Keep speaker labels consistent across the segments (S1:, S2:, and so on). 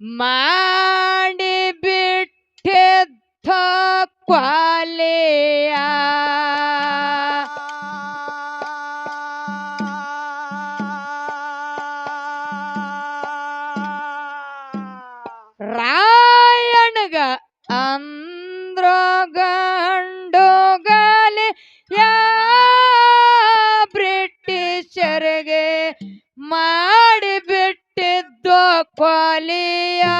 S1: ಮಾಡಿ ಬಿಟ್ಟಿದ್ದ ಕ್ವಾಲೆಯ ಬಿಟ್ಟಿದ್ದು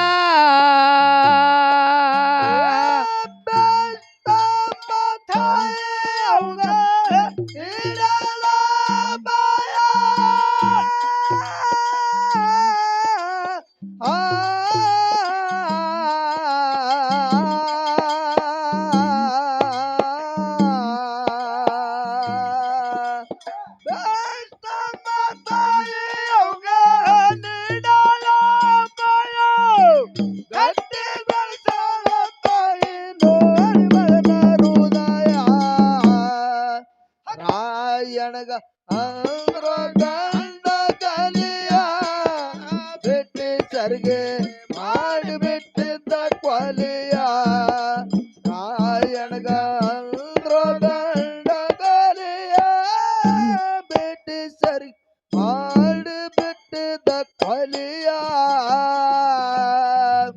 S2: ಬ್ರಿಟಿಷರ್ಗೆ ಮಾಡಿಬಿಟ್ಟಿದ್ದ ಕೊಲಿಯ.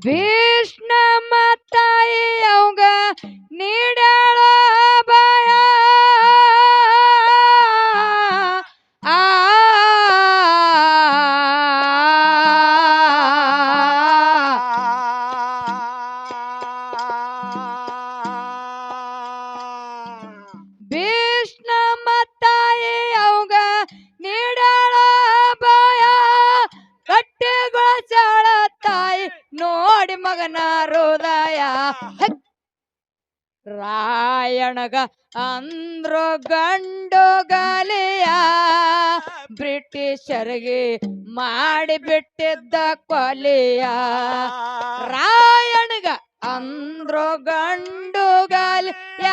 S1: ಭೀಷ್ಮ ಅಂದ್ರು ಗಂಡು ಗಲಿಯ ಬ್ರಿಟಿಷರಿಗೆ ಮಾಡಿಬಿಟ್ಟಿದ್ದ ಕೊಲಿಯ ರಾಯಣಗ ಅಂದ್ರ ಗಂಡು ಗಲಿಯ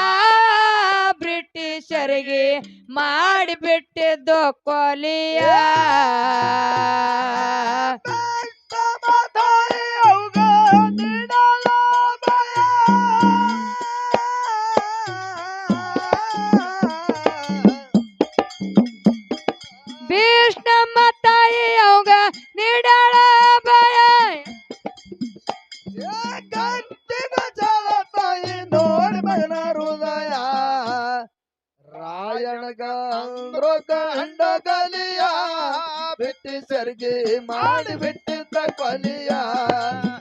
S1: ಬ್ರಿಟಿಷರಿಗೆ ಮಾಡಿ ಬಿಟ್ಟಿದ್ದು ಕೊಲಿಯ ನೀಡಾಳ ತಾಯಿ
S2: ನೋಡಿ ಬಯನ ಹೃದಯ. ರಾಯಣಗ ಅಂದ್ರ ಗಂಡ ಕಲಿಯ ಸರ್ಗಿ ಮಾಡಿ ಬಿಟ್ಟಿದ್ದ ಕೊಲಿಯ.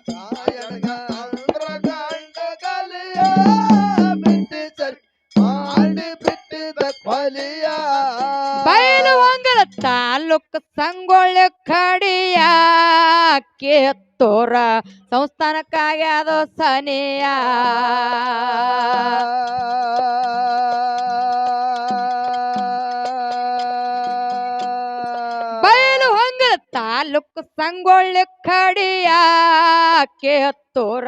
S2: ರಾಯಣಗ ಅಂದ್ರ ಗಂಡ ಕಲಿಯ
S1: ತಾಲೂಕ್ ಸಂಗೊಳ್ಳಿ ಕಡಿಯ ಕಿತ್ತೂರ ಸಂಸ್ಥಾನಕ್ಕಾಗ್ಯಾದ ಸನಿಯ. ಬಯಲು ಹಂಗ ತಾಲೂಕ್ ಸಂಗೊಳ್ಳಿ ಕಡಿಯ ಕಿತ್ತೂರ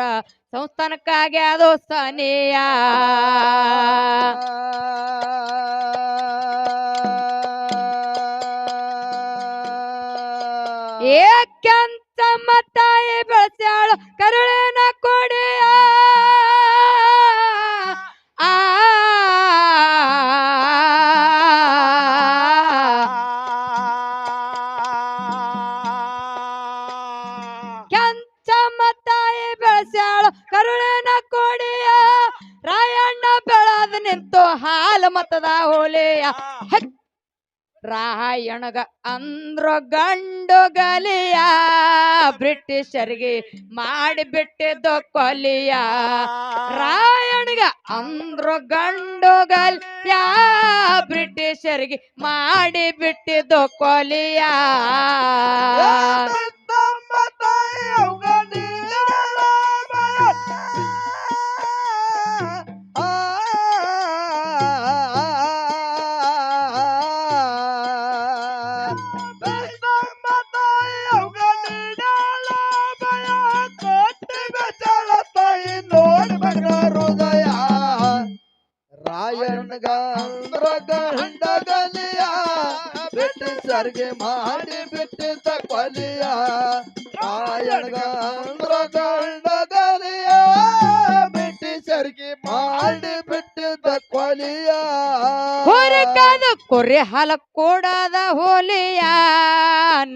S1: ಸಂಸ್ಥಾನಕ್ಕಾಗ್ಯಾದ ಸನಿಯ. ಏಕೆಂತ ಮತ್ತಾಯಿ ಬೆಳೆಸ್ಯಾಳು ಕರುಳಿನ ಬ್ರಿಟಿಷರಿಗೆ ಮಾಡಿಬಿಟ್ಟಿದ್ದು ಕೊಲಿಯ ರಾಯಣಿಗ ಅಂದ್ರ ಗಂಡುಗಲ್ ಯಾ ಬ್ರಿಟಿಷರಿಗೆ ಮಾಡಿ ಬಿಟ್ಟಿದ್ದು ಕೊಲಿಯ
S2: ಗಂಡ ಬಿಟ್ಟು ಸರ್ಗೆ ಮಾಡಿ ಬಿಟ್ಟಿದ್ದ ಕೊಲಿಯ? ಗಂಡ ಅಂದ್ರ ಬಿಟ್ಟು ಸರ್ಗೆ ಮಾಡಿ ಬಿಟ್ಟಿದ್ದ ಕೊಲಿಯ?
S1: ಹುರುಕದ ಕುರಿ ಹಾಲ ಕೊಡದ ಹೋಲಿಯ?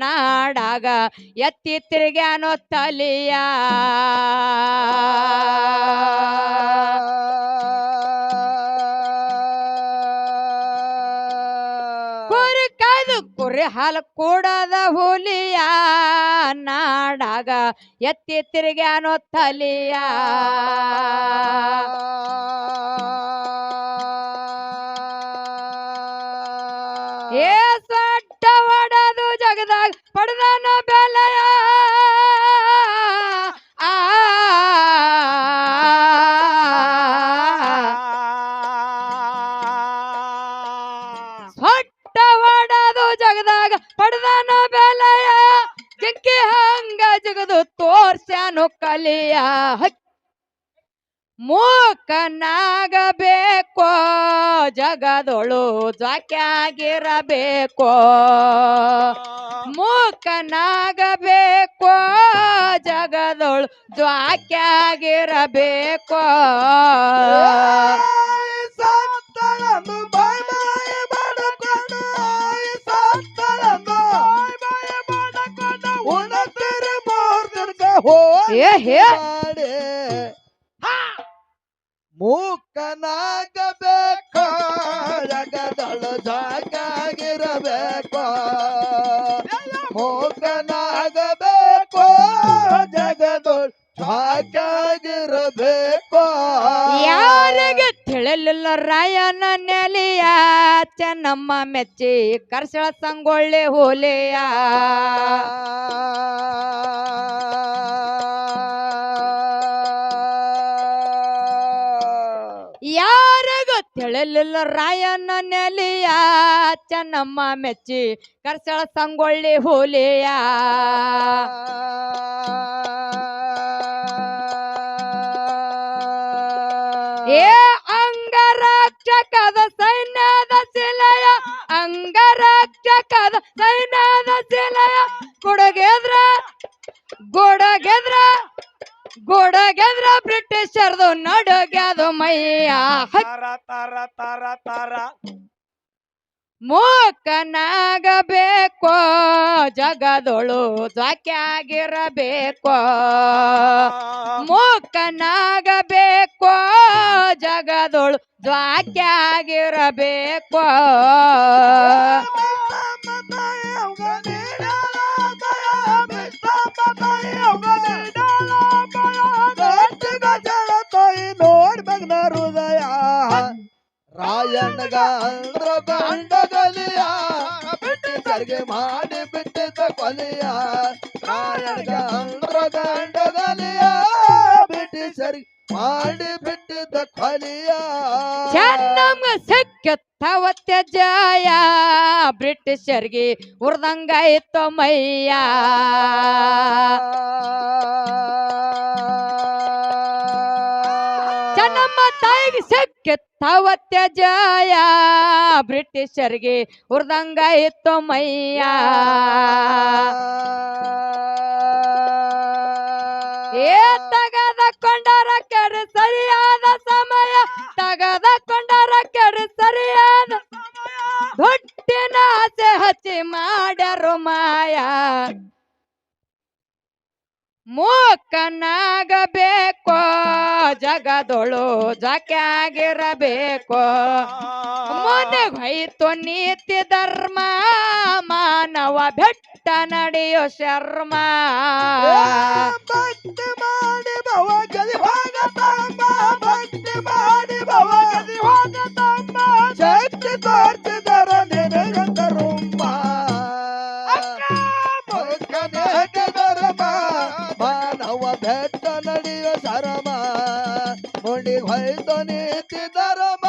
S1: ನಾಡಾಗ ಎತ್ತಿ ತಿರ್ಗ್ಯಾನೋ ತಲಿಯ? ಕುರಿ ಹಾಲು ಕೂಡದ ಹುಲಿಯ ನಾಡಾಗ ಎತ್ತಿ ತಿರುಗ್ಯಾನೋ ತಲಿಯ. ಹೋಗಿ ಏ ಹೇ.
S2: ಮಾಡಿ. ಮೂಕನಾಗಬೇಕು ಜಗದಳು ಜಾಗಾಗಿರಬೇಕು
S1: ತಿಳಿಲಿಲ್ಲ ರಾಯನ ನೆಲೆಯ ಚೆನ್ನಮ್ಮ ಮೆಚ್ಚಿ ಕರ್ಸಳ ಸಂಗೊಳ್ಳಿ ಹೋಲೆಯ. ಯಾರಿಗೂ ತಿಳಿಲಿಲ್ಲ ರಾಯನ ನೆಲೆಯ ಚೆನ್ನಮ್ಮ ಮೆಚ್ಚಿ ಕರ್ಸಳ ಸಂಗೊಳ್ಳಿ ಹೋಲೆಯ. ಏ ಅಂಗರಕ್ಷಕದ ಸೈನ್ಯದ ಶಿಲೆಯ ಅಂಗರಕ್ಷಕದ ಸೈನ್ಯದ ಶಿಲೆಯ ಗುಡಗೆದ್ರ ಗುಡಗೆದ್ರ ಗುಡಗೆದ್ರ ಬ್ರಿಟಿಷರ್ದು ನಡುಗೆದು ಮೈಯ.
S2: ತರ ತರ ತರ ತರ
S1: ಮೂಕನಾಗಬೇಕೋ ಜಗದೊಳು ದ್ವಾಕ್ಯಾಗಿರಬೇಕು ಮೂಕನಾಗಬೇಕೋ ಜಗದೊಳು ಜ್ವಾಕ್ಯಾಗಿರಬೇಕೋ
S2: ರಾಯಣ್ಣಗ ಅಂದ್ರ ಬಿಟ್ಟಿ ಬಿಟ್ಟಿದ್ದರಿಗೆ ಮಾಡಿ ಬಿಟ್ಟಿದ್ದ ಕೊಲಿಯ ರಾಯಣ್ಣಗ ಅಂದ್ರ ಬಿಟ್ಟಿ ಬ್ರಿಟಿಷರಿಗೆ ಮಾಡಿ ಬಿಟ್ಟಿದ್ದ ಕೊಲಿಯ
S1: ಚೆನ್ನಮ್ಮ ಸಿಕ್ಕತ್ತವತ್ಯ ಜಯ ಬ್ರಿಟಿಷರ್ಗೆ ಉರ್ದಂಗಾಯ್ತು ಮೈಯ ಚೆನ್ನಮ್ಮ ತಾಯಿಗೆ ಸಿಕ್ಕತ್ತವತ್ಯ ಬ್ರಿಟಿಷರಿಗೆ ಬ್ರಿಟಿಷರ್ಗೆ ಉರ್ದಂಗಾಯ್ತು ಮೈಯ. ಏ ತಗದ ಕೊಂಡರ ಕೆರೆ ಸರಿಯಾದ ಸಮಯ. ತಗದ ಕೊಂಡರ ಕೆರೆ ಸರಿಯಾದ ಹೊಟ್ಟಿನ ಆಸೆ ಹಚ್ಚಿ ಮಾಡ್ಯಾರು ಮಾಯ. ಮೂಕನಾಗಬೇಕೋ ಜಗದೊಳು ಜಾಕ್ಯಾಗಿರಬೇಕೋ ಮನೆಗೆ ಹೋಯ್ತು ನೀತಿ ಧರ್ಮ ಮಾನವ ಬೆಟ್ಟ ನಡೆಯೋ ಶರ್ಮ
S2: ಭಕ್ತಿ ಮಾಡಿ ಭವ ಗದಿ ಹೋಗತಮ್ಮ ಭಕ್ತಿ ಮಾಡಿ ಭವ ಗದಿ ಹೋಗತಮ್ಮ ಶಕ್ತಿ ತೋರ್ಸಿದರ ನಿನಗಂತರುಮ್ಮ ನೀತಿ ಧರ್ಮ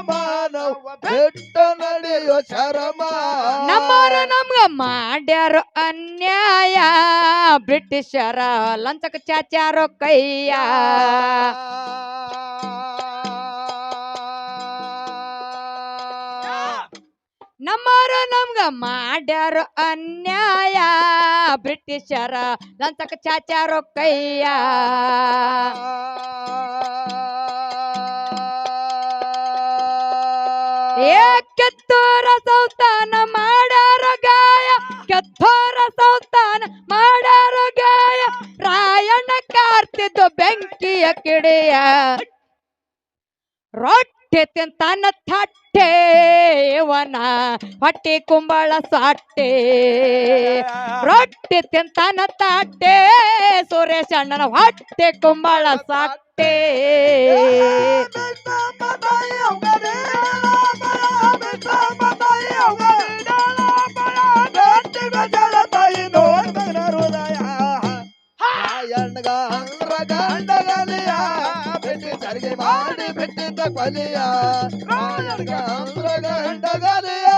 S2: ಮಾನವ ಬೆಟ್ಟ ನಡೆಯೋ ಶರಮ.
S1: ನಮ್ಮವ್ರು ನಮ್ಗ ಮಾಡ್ಯಾರ ಅನ್ಯಾಯ. ಬ್ರಿಟಿಷರ ಲಂಚಕ ಚಾಚಾರೋ ಕೈಯ. ನಮ್ಮರ ನಮ್ಗ ಮಾಡ್ಯಾರ ಅನ್ಯಾಯ. ಬ್ರಿಟಿಷರ ಲಂಚಕ ಚಾಚಾರೋ ಕೈಯ. ಕೆತ್ತೋರ ಸೌತಾನ ಮಾಡಾರ ಗಾಯ ಕೆತ್ತೋರ ಸೌತಾನ ಮಾಡಾರ ಗಾಯ. ರಾಯಣ್ಣ ಕಾರ್ತಿದ್ದು ಬೆಂಕಿಯ ಕಿಡಿಯ. ರೊಟ್ಟಿ ತಿಂತಾನ ಥಟ್ಟೆ ಹೊಟ್ಟೆ ಕುಂಬಳ ಸಾಟ್ಟೆ. ರೊಟ್ಟಿ ತಿಂತಾನ ತಟ್ಟೆ ಸುರೇಶ ಅಣ್ಣನ ಹೊಟ್ಟೆ ಕುಂಬಳ ಸಾಟ್ಟೆ.
S2: ಮಾಡಿ ಬಿಟ್ಟಿದ್ದ ಕೊಲೆಯ ಗಂಡಗಲಿಯ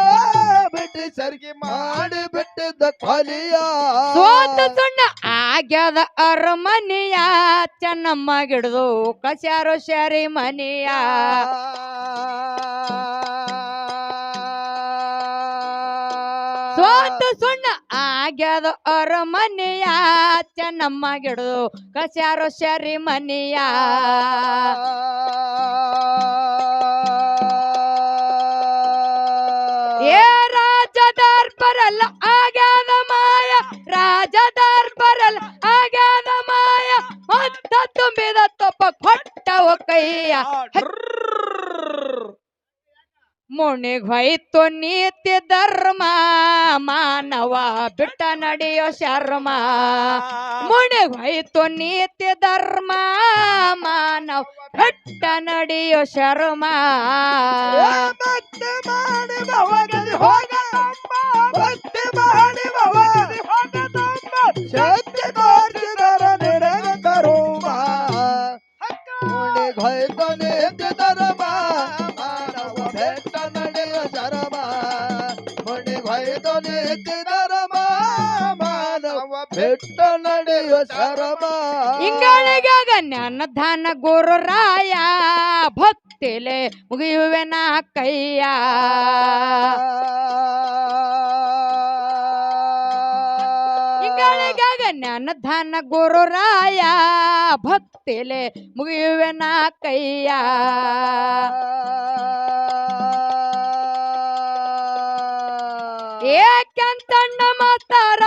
S2: ಬಿಟ್ಟು ಸರಿಗೆ ಮಾಡಿ ಬಿಟ್ಟಿದ್ದ ಕೊಲೆಯ
S1: ಸೋತ ಸುಣ್ಣ ಆಗ್ಯದ ಅರಮನೆಯ ಚೆನ್ನಮ್ಮ ಗಿಡದು ಕಸ್ಯಾರು ಶರಿ ಮನೆಯ. ಸುಣ್ಣ ಅವ್ರ ಅರಮನೆಯ ಚೆನ್ನಮ್ಮ ಗಿಡದು ಕಸ್ಯಾರೋ ಶರಿ ಮನೆಯ ಏ ರಾಜದಾರ್ ಬರಲ್ಲ ಆಗ್ಯಾದ ಮಾಯ ರಾಜದಾರ್ ಬರಲ್ಲ ಆಗ್ಯಾದ ಮಾಯ, ಹೊತ್ತ ತುಂಬಿದ ತೊಪ್ಪ ಕೊಟ್ಟವ ಕೈಯ. ಮುಣಿಗ್ ಹೋಯ್ತು ನೀತಿ ಧರ್ಮ, ಮಾನವ ಬಿಟ್ಟ ನಡೆಯೋ ಶರ್ಮ. ಮುಣಿಗ್ ಹೋಯ್ತು ನೀತಿ ಧರ್ಮ, ಮಾನವ ಬಿಟ್ಟ ನಡೆಯೋ ಶರ್ಮ.
S2: ಭಕ್ತಿ ಮಾಡಿ ಭವಗದಿ ಬೆಟ್ಟ ನಡೆಯ ಶರಮ
S1: ಇಂಗಳಿಗಾಗ ನನ್ನ ಧನ ಗುರು ರಾಯ, ಭಕ್ತಿಲೆ ಮುಗಿಯುವೆನ ಕೈಯ. ಇಂಗಳಿಗಾಗ ನನ್ನ ಧನ ಗುರು ರಾಯ, ಭಕ್ತಿಲೆ ಮುಗಿಯುವೆನ ಕೈಯ. ಏಕೆಂತಣ್ಣ ಕೆಂತಣ್ಣ ಮಾತಾರ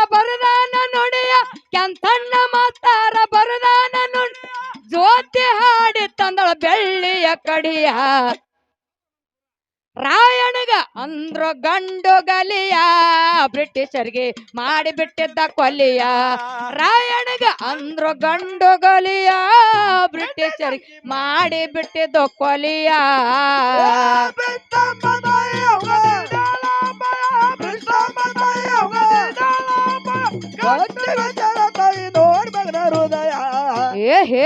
S1: ಕೆಂತಣ್ಣ ಮಾತಾರ ಬರದಾನ ನುಡಿ ಜ್ಯೋತಿ ಹಾಡಿ ತಂದಳ ಬೆಳ್ಳಿಯ ಕಡಿಯ. ರಾಯಣಗ ಅಂದ್ರ ಗಂಡು ಗಲಿಯ. ಬ್ರಿಟಿಷರಿಗೆ ಮಾಡಿಬಿಟ್ಟಿದ್ದ ಕೊಲಿಯ. ರಾಯಣಗ ಅಂದ್ರ ಗಂಡು ಗಲಿಯ. ಬ್ರಿಟಿಷರಿಗೆ ಮಾಡಿಬಿಟ್ಟಿದ್ದ ಕೊಲಿಯ. ಹೇ.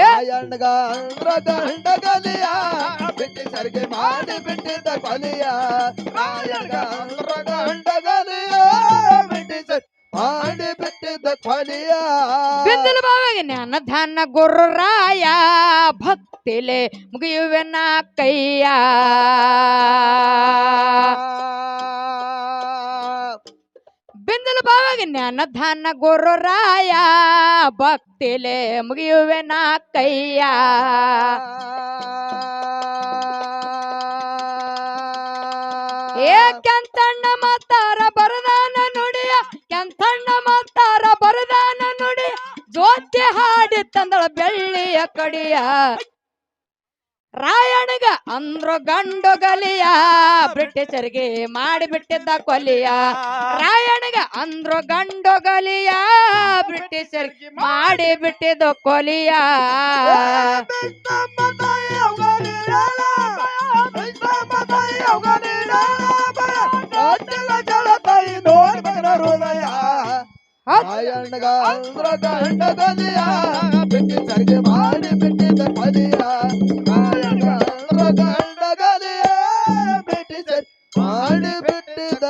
S2: ಗಂಡಗಲಿಯ ಬಿಟ್ಟಿ ಸರ್ಗೆ ಮಾಡಿ ಬಿಟ್ಟಿದ್ದ ಕೊಲಿಯ. ಗಂಡಗಲಿಯ ಬಿಟ್ಟಿ ಸರ್ ಮಾಡಿ ಬಿಟ್ಟಿದ್ದ ಕೊಲಿಯ.
S1: ಬಿದ್ದಲು ಬಾವಾಗ ನನ್ನ ಧನ ಗುರುರಾಯ ಭಕ್ತಿಲೆ ಮುಗಿಯುವೆನ ಕೈಯ. ಬಿಂದಲು ಬಾವಿಗೆ ಜ್ಞಾನ ಧಾನ ಗುರು ರಾಯ ಭಕ್ತಿಲೆ ನಾ ಕೈಯ ಏ ಕೆಂತಣ್ಣ ಮಾತಾರ, ಬರದಾನ ನುಡಿಯ. ಕೆಂತಣ್ಣ ಮಾತಾರ, ಬರದಾನ ನುಡಿಯ. ಜೋತಿ ಹಾಡಿ ತಂದಳ ಬೆಳ್ಳಿಯ ಕಡಿಯ. ರಾಯಣಗ ಅಂದ್ರ ಗಂಡು ಗಲಿಯ ಬ್ರಿಟಿಷರಿಗೆ ಮಾಡಿಬಿಟ್ಟಿದ್ದ ಕೊಲಿಯ. ರಾಯಣಗ ಅಂದ್ರ ಗಂಡು ಗಲಿಯ ಬ್ರಿಟಿಷರಿಗೆ ಮಾಡಿಬಿಟ್ಟಿದ್ದ ಕೊಲಿಯ.
S2: ಅಂದ್ರ ಗಂಡಗಲಿಯ ಬಿಟ್ಟಿ ಸರಿಗೆ ಮಾಡಿ ಬಿಟ್ಟಿದ್ದ ರಾಯಣ್ಣಗ ಅಂದ್ರ ಗಂಡಗಲಿಯ ಬಿಟ್ಟಿ ಸರಿ ಮಾಡಿ ಬಿಟ್ಟಿದ್ದ